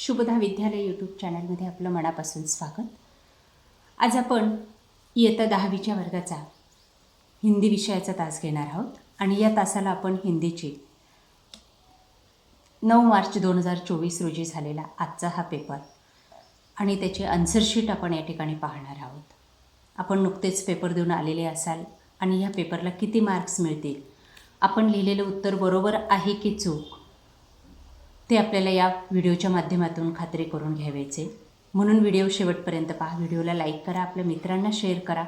शुभदा विद्यालय यूट्यूब चॅनलमध्ये आपलं मनापासून स्वागत. आज आपण इयत्ता दहावीच्या वर्गाचा हिंदी विषयाचा तास घेणार आहोत आणि या तासाला आपण हिंदीची नऊ मार्च दोन हजार चोवीस रोजी झालेला आजचा हा पेपर आणि त्याची आन्सरशीट आपण या ठिकाणी पाहणार आहोत. आपण नुकतेच पेपर देऊन आलेले असाल आणि या पेपरला किती मार्क्स मिळतील? आपण लिहिलेलं उत्तर बरोबर आहे की चूक? ते आपल्याला या व्हिडिओच्या माध्यमातून खात्री करून घ्यावायचे म्हणून व्हिडिओ शेवटपर्यंत पहा. व्हिडिओला लाईक करा आपल्या मित्रांना शेअर करा.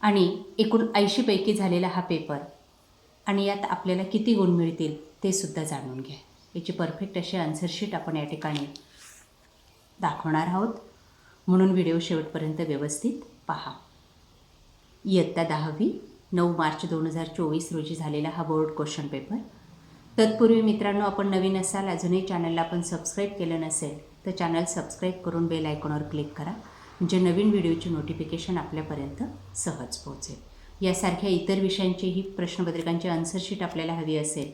आणि एकूण ऐंशीपैकी झालेला हा पेपर आणि यात आपल्याला किती गुण मिळतील ते सुद्धा जाणून घ्या. याची परफेक्ट अशी आन्सरशीट आपण या ठिकाणी दाखवणार आहोत. म्हणून व्हिडिओ शेवटपर्यंत व्यवस्थित पहा. इयत्ता दहावी नऊ मार्च दोन हजार चोवीस रोजी झालेला हा बोर्ड क्वेश्चन पेपर तत्पूर्वी मित्रांनो आपण नवीन असाल अजूनही चॅनलला आपण सबस्क्राईब केलं नसेल तर चॅनल सबस्क्राईब करून बेल आयकॉनवर क्लिक करा. म्हणजे नवीन व्हिडिओची नोटिफिकेशन आपल्यापर्यंत सहज पोहोचेल. यासारख्या इतर विषयांचीही प्रश्नपत्रिकांची आन्सरशीट आपल्याला हवी असेल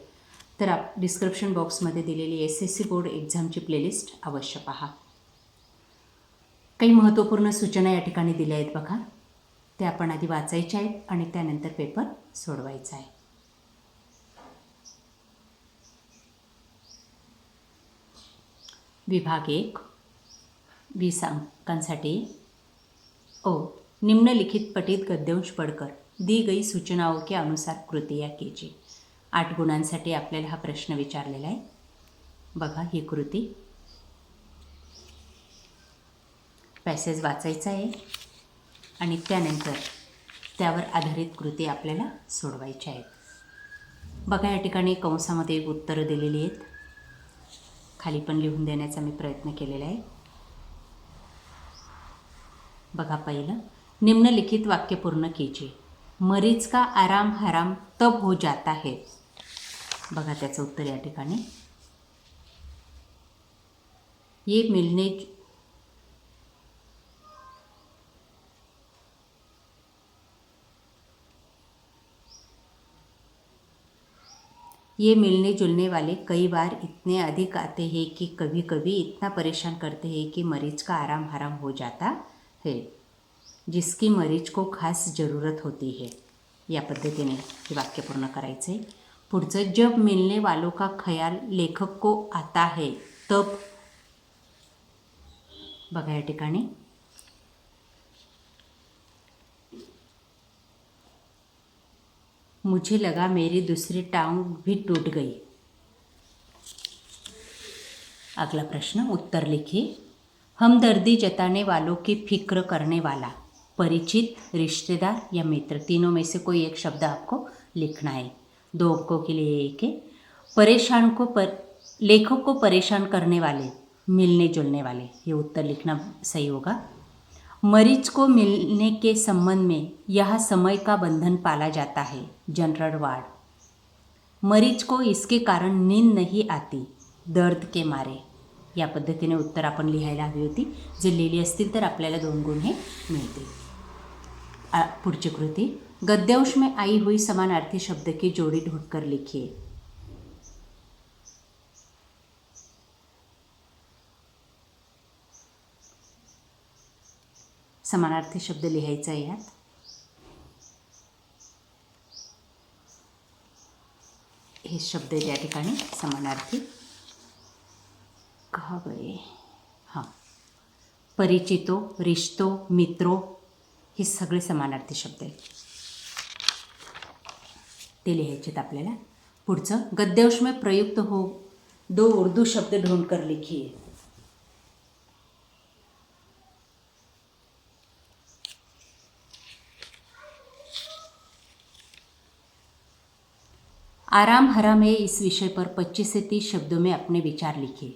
तर आप डिस्क्रिप्शन बॉक्समध्ये दिलेली एस एस सी बोर्ड एक्झामची प्लेलिस्ट अवश्य पहा. काही महत्त्वपूर्ण सूचना या ठिकाणी दिल्या आहेत बघा. त्या आपण आधी वाचायच्या आहेत आणि त्यानंतर पेपर सोडवायचा आहे. विभाग एक वीस अंकांसाठी ओ निम्नलिखित पटीत गद्यांश पडकर दी गई सूचनाओं के अनुसार कृतिया कीजिए आठ गुणांसाठी आपल्याला हा प्रश्न विचारलेला आहे. बघा ही कृती. पॅसेज वाचायचा आहे. आणि त्यानंतर त्यावर आधारित कृती आपल्याला सोडवायच्या आहेत. बघा या ठिकाणी कंसामध्ये एक उत्तरं दिलेली आहेत. खाली पण लिहून देण्याचा मी प्रयत्न केलेला आहे. बघा पहिलं. निम्नलिखित वाक्य पूर्ण कीजिए. मरीज का आराम हराम तब हो जाता है. बघा त्याचं उत्तर या ठिकाणी. ये मिलने ये मिलने जुलने वाले कई बार इतने अधिक आते हैं कि कभी कभी इतना परेशान करते हैं कि मरीज का आराम हराम हो जाता है जिसकी मरीज को खास ज़रूरत होती है। या पद्धतीने हे वाक्य पूर्ण करायचे पुढचं जब मिलने वालों का ख्याल लेखक को आता है तब बघा या ठिकाणी. मुझे लगा मेरी दूसरी टांग भी टूट गई। अगला प्रश्न, उत्तर लिखिए। हमदर्दी जताने वालों की फ़िक्र करने वाला, परिचित, रिश्तेदार या मित्र, तीनों में से कोई एक शब्द आपको लिखना है। दो अंकों के लिए एक है। परेशान को पर, लेखक को परेशान करने वाले मिलने जुलने वाले, ये उत्तर लिखना सही होगा। मरीज को मिलने के संबंध में यह समय का बंधन पाला जाता है जनरल वार्ड। मरीज को इसके कारण नींद नहीं आती दर्द के मारे। या पद्धतीने उत्तर आपण लिहायला हवी होती जर लिहिली असतील तर आपल्याला दोन गुण हे मिळतील. पुढची कृती. गद्यांश में आई हुई समानार्थी शब्द की जोड़ी ढूंढकर लिखिए. समानार्थी शब्द लिहायचा आहे यात. हे शब्द आहेत या ठिकाणी समानार्थी. कहा गए हां. परिचितो रिश्तो मित्रो हे सगळे समानार्थी शब्द आहेत. ते लिहायचे आहेत आपल्याला. पुढचं गद्यांश में प्रयुक्त हो दो उर्दू शब्द ढूंढकर लिखिए आराम हराम है इस विषय पर 25 से 30 शब्दों में अपने विचार लिखिए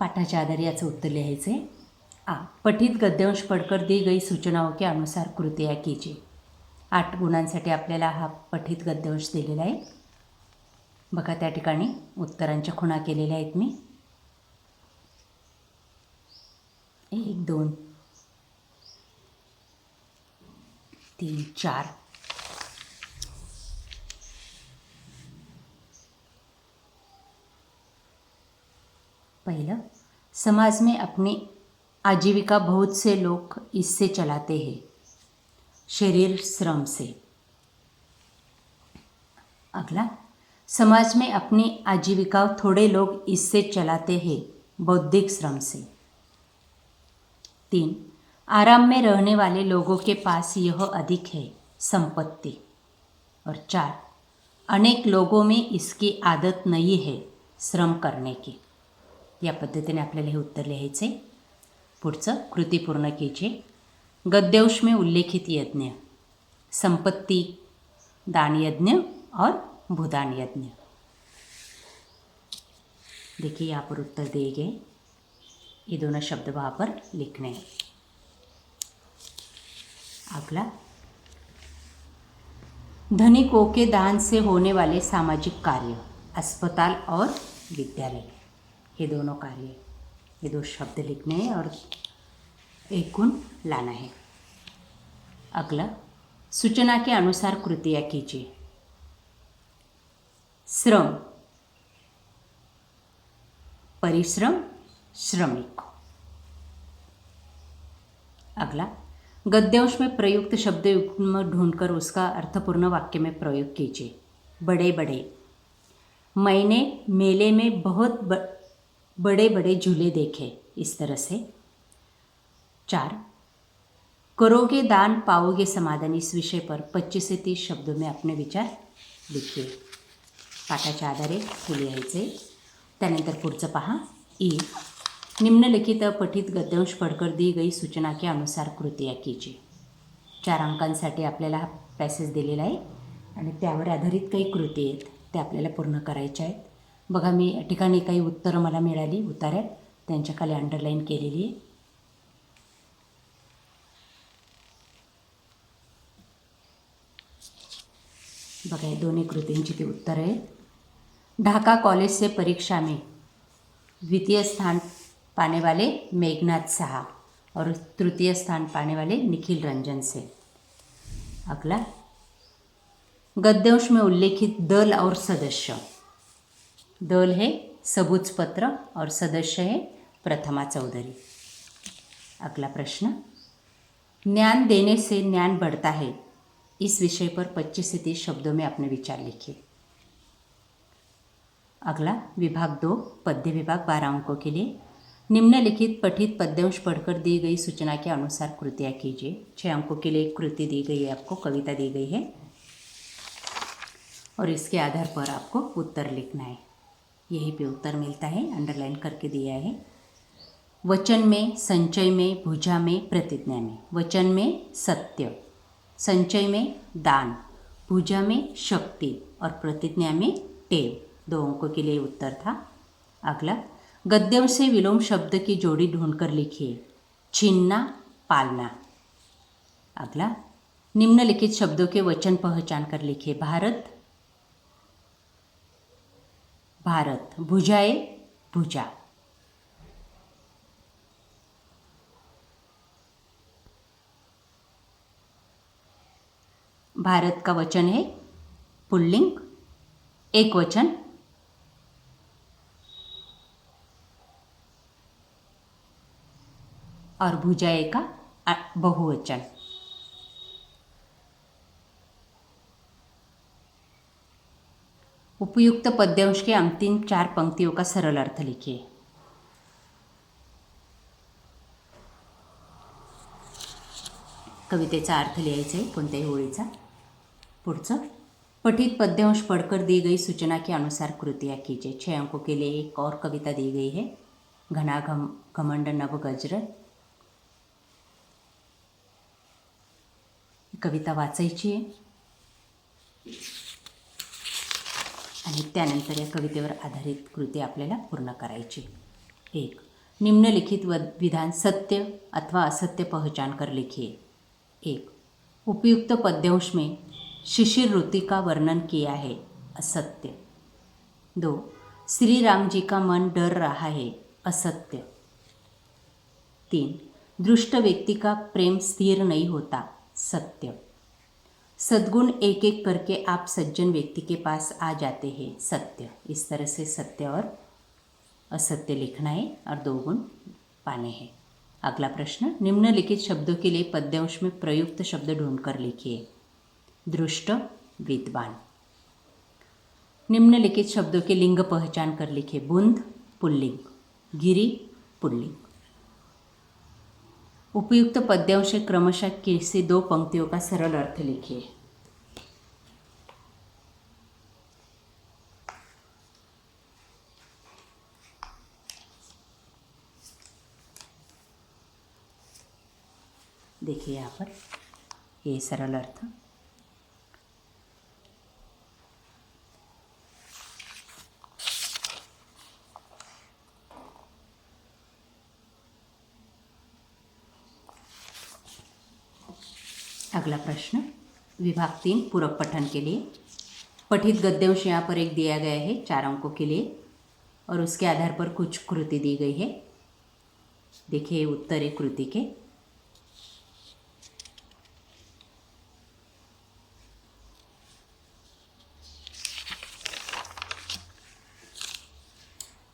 पाठाच्या आधारे याचं उत्तर लिहायचं आहे आ पठित गद्यांश पडकर दी गई सूचनाओं के अनुसार कृत्या कीजिए. आठ गुणांसाठी आपल्याला हा पठित गद्यांश दिलेला आहे. बघा त्या ठिकाणी उत्तरांच्या खुणा केलेल्या आहेत मी. एक दोन तीन चार. पहला समाज में अपनी आजीविका बहुत से लोग इससे चलाते हैं। शरीर श्रम से। अगला, समाज में अपनी आजीविका थोड़े लोग इससे चलाते हैं, बौद्धिक श्रम से। तीन, आराम में रहने वाले लोगों के पास यह अधिक है, संपत्ति। और चार, अनेक लोगों में इसकी आदत नहीं है, श्रम करने की। या पद्धतीने आपल्याला हे उत्तर लिहायचे पुढचं कृती पूर्ण केचे. गद्यांश में उल्लेखित यज्ञ. संपत्ती दान यज्ञ और भूदान यज्ञ देखिए यहाँ पर उत्तर दिए गए. ये दोनों शब्द वहाँ पर लिखने हैं. अगला. धनिकों के दान से होने वाले सामाजिक कार्य अस्पताल और विद्यालय. ये दोनों कार्य ये दो शब्द लिखने हैं और एक गुण लाना है। अगला सूचना के अनुसार कृतियाँ कीजिए। श्रम। परिश्रम श्रमिक। अगला गद्यांश में प्रयुक्त शब्द ढूंढकर उसका अर्थपूर्ण वाक्य में प्रयोग कीजिए। बड़े बड़े मैंने मेले में बहुत ब, बड़े बड़े झूले देखे इस तरह से। चार करोगे दान पाओगे समाधान इस विषय पर 25 से 30 शब्दों में अपने विचार लिखिए। पाठाच्या आधारे हे लिहायचे त्यानंतर पुढचं पहा। ई निम्नलिखित पठित गद्यांश पडकर दी गई सूचना के अनुसार कृतिया कीजिए। चार अंकांसाठी आपल्याला हा पॅसेज दिलेला आहे आणि त्यावर आधारित काही कृती आहेत त्या आपल्याला पूर्ण करायच्या आहेत. बघा मी या ठिकाणी काही उत्तरं मला मिळाली उतार्यात त्यांच्या खाली अंडरलाईन केलेली आहे. बघा दोन्ही कृतींची ती उत्तरं आहेत. ढाका कॉलेज से परीक्षा में द्वितीय स्थान पाने वाले मेघनाथ साहा. और तृतीय स्थान पाने वाले निखिल रंजन से. अगला. गद्यांश में उल्लेखित दल और सदस्य. दल है सबूज पत्र और सदस्य है प्रथमा चौधरी। अगला प्रश्न। ज्ञान देने से ज्ञान बढ़ता है। इस विषय पर 25 से 30 शब्दों में अपने विचार लिखिए। अगला विभाग दो पद्य विभाग बारह अंकों के लिए। निम्नलिखित पठित पद्यांश पढ़कर दी गई सूचना के अनुसार कृतियाँ कीजिए। छः अंकों के लिए एक कृति दी गई है आपको कविता दी गई है। और इसके आधार पर आपको उत्तर लिखना है। यहीं पे उत्तर मिलता है अंडरलाइन करके दिया है। वचन में, संचय में, भुजा में, प्रतिज्ञा में। वचन में सत्य, संचय में दान पूजा में शक्ति और प्रतिज्ञा में टेव। दो अंकों के लिए उत्तर था। अगला, गद्यों से विलोम शब्द की जोड़ी ढूंढकर लिखिए। छीनना, पालना। अगला, निम्नलिखित शब्दों के वचन पहचान कर लिखिए। भारत भारत भुजाए भुजा भारत का वचन है पुल्लिंग एक वचन। और भुजाए का बहुवचन। उपयुक्त पद्यांश के अंतिम चार पंक्तियों का सरल अर्थ लिखिए कवितेचा अर्थ लिहायचा आहे कोणत्याही ओळीचा. पुढचं पठित पद्यांश पढ़कर दी गई सूचना के अनुसार कृतियाँ कीजिए छः अंकों के लिए एक और कविता दी गई है. घना घम घमंड नव गजर. कविता वाचायची आहे. आणि त्यानंतर या कवितेवर आधारित कृती आपल्याला पूर्ण करायची. एक निम्नलिखित व विधान सत्य अथवा असत्य पहचान कर लिखिए एक उपयुक्त पद्यांश में शिशिर ऋतु का वर्णन किया है असत्य. दो श्री राम जी का मन डर रहा है असत्य. तीन दुष्ट व्यक्ति का प्रेम स्थिर नहीं होता सत्य. सद्गुण एक एक करके आप सज्जन व्यक्ति के पास आ जाते हैं। सत्य। इस तरह से सत्य और असत्य लिखना है और दो गुण पाने हैं। अगला प्रश्न, निम्नलिखित शब्दों के लिए पद्यांश में प्रयुक्त शब्द ढूंढकर लिखिए। दृष्ट, विद्वान। निम्नलिखित शब्दों के लिंग पहचान कर लिखिए। बुंद, पुल्लिंग। गिरी, पुल्लिंग। उपयुक्त पद्यांश क्रमशः किसी दो पंक्तियों का सरल अर्थ लिखिए। देखिए यहाँ पर, ये सरल अर्थ। अगला प्रश्न, विभाग तीन, पूरक पठन के लिए। पठित गद्यांश यहाँ पर एक दिया गया है, चार अंकों के लिए, और उसके आधार पर कुछ कृति दी गई है। देखिए उत्तर है कृति के।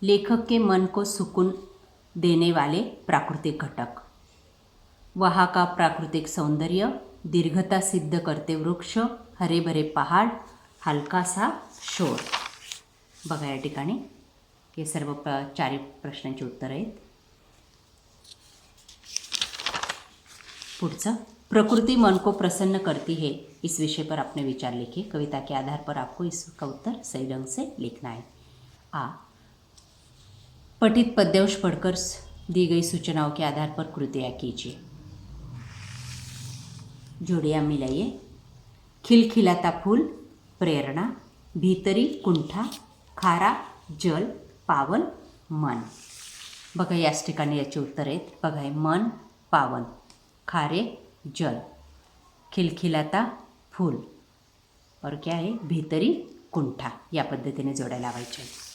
लेखक के मन को सुकून देने वाले प्राकृतिक घटक. वहाँ का प्राकृतिक सौंदर्य दीर्घता सिद्ध करते वृक्ष हरे भरे पहाड हलकासा शोर. बघा या ठिकाणी. हे सर्व प्र चारी प्रश्नांची उत्तरं आहेत. पुढचं. प्रकृति मन को प्रसन्न करती है इस विषय पर आपने विचार लिखे. कविता के आधार पर आपको इसका उत्तर सही ढंग से लिखना है. आ. पठित पद्यवश पढ़कर दी गई सूचनाओं के आधार पर कृतियाँ कीजिए। जोड़ियाँ मिलाइए। खिलखिलाता फूल प्रेरणा भीतरी कुंठा खारा जल पावन मन। बघा याच ठिकाणी याचे उत्तर आहेत. बघा आहे मन पावन खारे जल खिलखिलाता फूल. और क्या आहे भीतरी कुंठा या पद्धतीने जोड्या लावायच्या आहेत.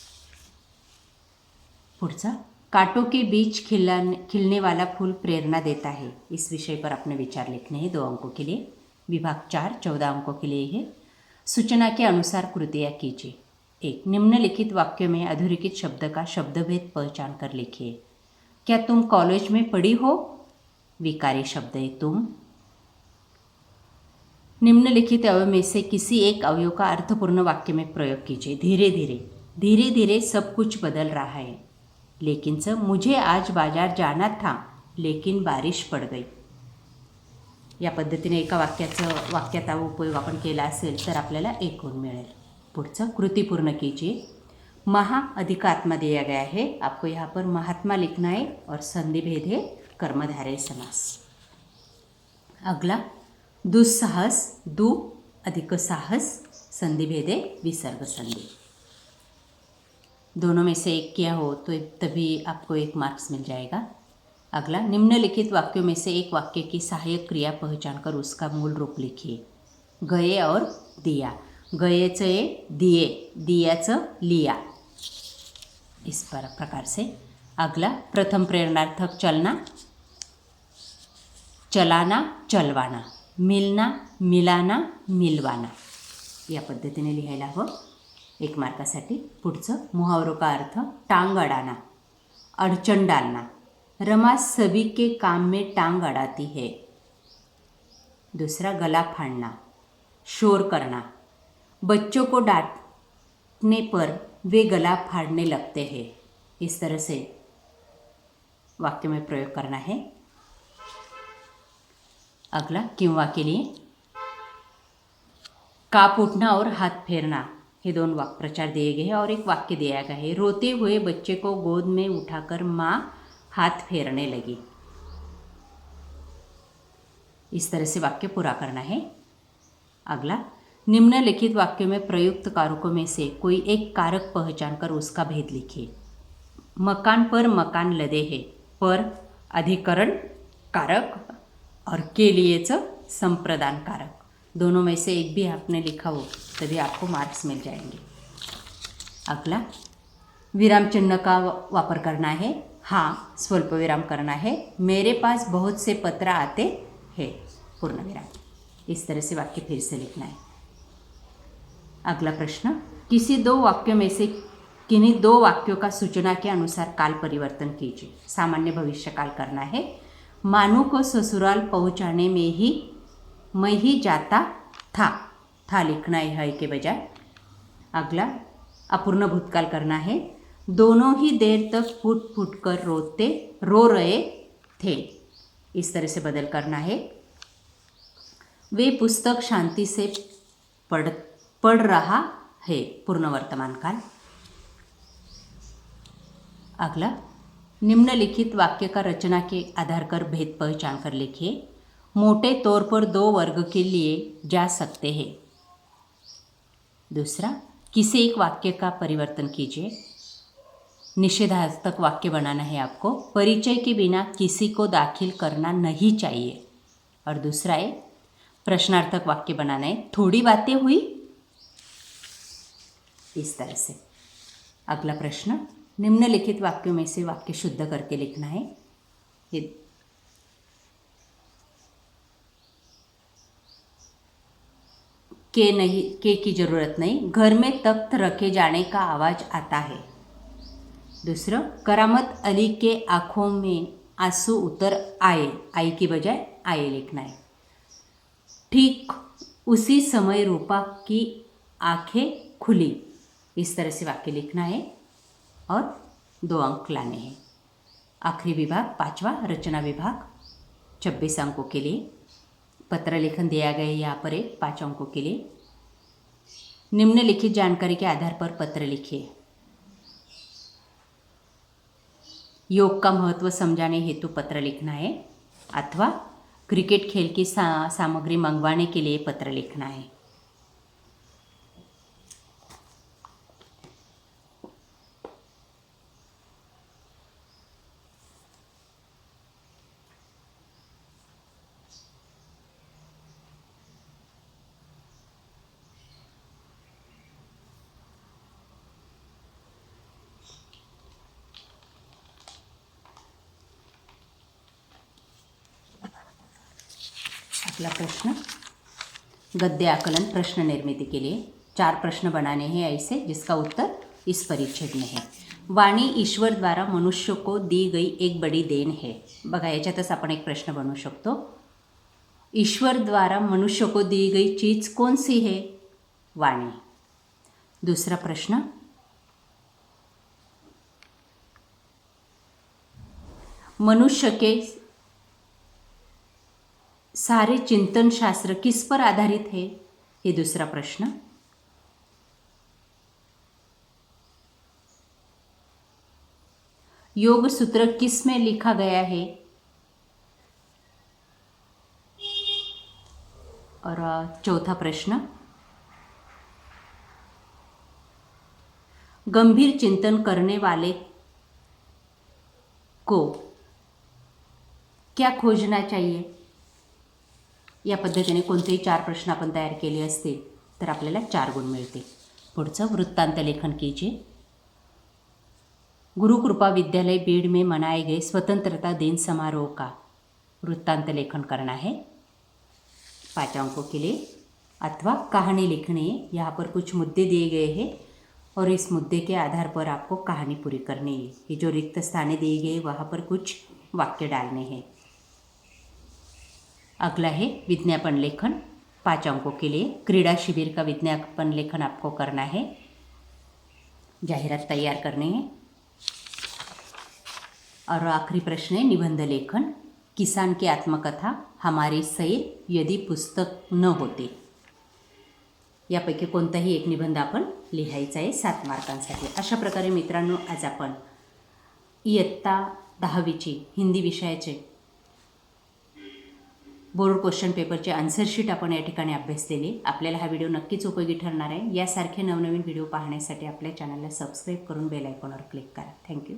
पुढचा कांटों के बीच खिलाने खिलने वाला फूल प्रेरणा देता है इस विषय पर अपने विचार लिखने हैं दो अंकों के लिए। विभाग चार चौदह अंकों के लिए है। सूचना के अनुसार कृतियाँ कीजिए। एक निम्नलिखित वाक्य में अधोरेखित शब्द का शब्दभेद पहचान कर लिखिए। क्या तुम कॉलेज में पढ़ी हो? विकारी शब्द है तुम। निम्नलिखित अवयव में से किसी एक अवयव का अर्थपूर्ण वाक्य में प्रयोग कीजिए। धीरे धीरे धीरे धीरे सब कुछ बदल रहा है। लेकिन सर मुझे आज बाजार जाना था लेकिन बारिश पड गई। या पद्धतीने एका वाक्याचं वाक्याचा उपयोग आपण केला असेल तर आपल्याला एक गुण मिळेल. पुढचं कृती पूर्ण कीजिए महा अधिक आत्मा दिया गया है. आपको यहाँ पर महात्मा लिखना है और संधि भेद है कर्मधारय समास. अगला दुस्साहस दु अधिक साहस संधिभेद है विसर्ग संधि. दोनों में से एक किया हो तो तभी आपको एक मार्क्स मिल जाएगा। अगला निम्नलिखित वाक्यों में से एक वाक्य की सहायक क्रिया पहचान कर उसका मूल रूप लिखिए। गए और दिया। गएचं ये दिए। दियाचं लिया। इस पर प्रकार से। अगला प्रथम प्रेरणार्थक चलना। चलाना चलवाना। मिलना मिलाना मिलवाना। या पद्धतीने लिहायला हवं। एक मार्कासाठी पुढचं मुहावरो का अर्थ टांग अडाना अडचण डालना रमा सभी के काम में टांग अड़ाती है. दूसरा गला फाड़ना शोर करना बच्चों को डांटने पर वे गला फाड़ने लगते हैं. इस तरह से वाक्य में प्रयोग करना है. अगला किंवा के लिए काप उठना और हाथ फेरना. ये दोन वाक प्रचार दिए गए हैं और एक वाक्य दिया गया है। रोते हुए बच्चे को गोद में उठाकर माँ हाथ फेरने लगी। इस तरह से वाक्य पूरा करना है। अगला निम्नलिखित वाक्यों में प्रयुक्त कारकों में से कोई एक कारक पहचान कर उसका भेद लिखिए मकान पर मकान लदे है। पर अधिकरण कारक और के लिएचं संप्रदान कारक। दोनों में से एक भी आपने लिखा हो, तभी आपको मार्क्स मिल जाएँगे। अगला, विराम चिन्ह का वापर करना है। हाँ स्वल्प विराम करना है। मेरे पास बहुत से पत्र आते हैं। पूर्ण विराम। इस तरह से वाक्य फिर से लिखना है। अगला प्रश्न, किसी दो वाक्यों में से किन्हीं दो वाक्यों का सूचना के अनुसार काल परिवर्तन कीजिए। सामान्य भविष्य काल करना है। मानू को ससुराल पहुँचाने में ही मैं ही जाता था था लिखना है के बजाय। अगला, अपूर्ण भूतकाल करना है। दोनों ही देर तक फूट फूट कर रोते, रो रहे थे। इस तरह से बदल करना है। वे पुस्तक शांति से पढ़ पढ़ रहा है पूर्ण वर्तमान काल। अगला, निम्नलिखित वाक्य का रचना के आधार पर भेद पहचान कर लिखिए। मोटे तौर पर दो वर्ग के लिए जा सकते हैं। दूसरा, किसी एक वाक्य का परिवर्तन कीजिए। निषेधार्थक वाक्य बनाना है आपको। परिचय के बिना किसी को दाखिल करना नहीं चाहिए। और दूसरा है, प्रश्नार्थक वाक्य बनाना है। थोड़ी बातें हुई? इस तरह से। अगला प्रश्न, निम्नलिखित वाक्यों में से वाक्य शुद्ध करके लिखना है। के नहीं, के की ज़रूरत नहीं। घर में तख्त रखे जाने का आवाज़ आता है। दूसरा, करामत अली के आँखों में आँसू उतर आए। आई की बजाय, आए लिखना है। ठीक उसी समय रूपा की आँखें खुली। इस तरह से वाक्य लिखना है और दो अंक लाने हैं। आखिरी विभाग, पांचवा रचना विभाग, छब्बीस अंकों के लिए। पत्रलेखन दिया गया यहाँ पर एक पाँच अंकों के लिए। निम्नलिखित जानकारी के आधार पर पत्र लिखिए। योग का महत्त्व समझाने हेतु पत्र लिखना है अथवा क्रिकेट खेल की सा, सामग्री मंगवाने के लिए पत्र लिखना है। आपला प्रश्न. गद्य आकलन प्रश्न निर्मिती के लिए चार प्रश्न बनाने हैं ऐसे जिसका उत्तर इस परिच्छेद में है वाणी ईश्वर द्वारा मनुष्य को दी गई एक बड़ी देण है. बघा याच्यातच आपण एक प्रश्न बनवू शकतो. ईश्वर द्वारा मनुष्य को दी गई चीज कौन सी है? वाणी. दूसरा प्रश्न. मनुष्य के सारे चिंतन शास्त्र किस पर आधारित है? ये दूसरा प्रश्न. योग सूत्र किसमें लिखा गया है? और चौथा प्रश्न. गंभीर चिंतन करने वाले को क्या खोजना चाहिए? या पद्धतीने कोणतेही चार प्रश्न आपण तयार केले असतील तर आपल्याला चार गुण मिळतील. पुढचं वृत्तांत लेखन कीजिए गुरुकृपा विद्यालय बीड़ में मनाए गए स्वतंत्रता दिन समारोह का वृत्तांत लेखन करना है पाँच अंकों के लिए अथवा कहानी लिखनी है यहाँ पर कुछ मुद्दे दिए गए हैं और इस मुद्दे के आधार पर आपको कहानी पूरी करनी है. ये जो रिक्त स्थाने दिए गए वहाँ पर कुछ वाक्य डालने हैं. अगला है विज्ञापन लेखन। पाँच अंकों के लिए क्रीड़ा शिविर का विज्ञापन लेखन आपको करना है। जाहिरात तैयार करनी है। और आखिरी प्रश्न है निबंध लेखन। किसान की आत्मकथा हमारे सैर यदि पुस्तक न होते। यापैकी कोणताही एक निबंध आपण लिहायचा आहे सात मार्कांसाठी. अशा प्रकारे मित्रांनो आज आपण इयत्ता दहावीची हिंदी विषयाचे बोर्ड क्वेश्चन पेपरचे आन्सरशीट आपण या ठिकाणी अभ्यासलेली आपल्याला हा व्हिडिओ नक्कीच उपयोगी ठरणार आहे. यासारखे नवनवीन व्हिडिओ पाहण्यासाठी आपल्या चॅनलला सबस्क्राईब करून बेल आयकॉनवर क्लिक करा. थँक्यू.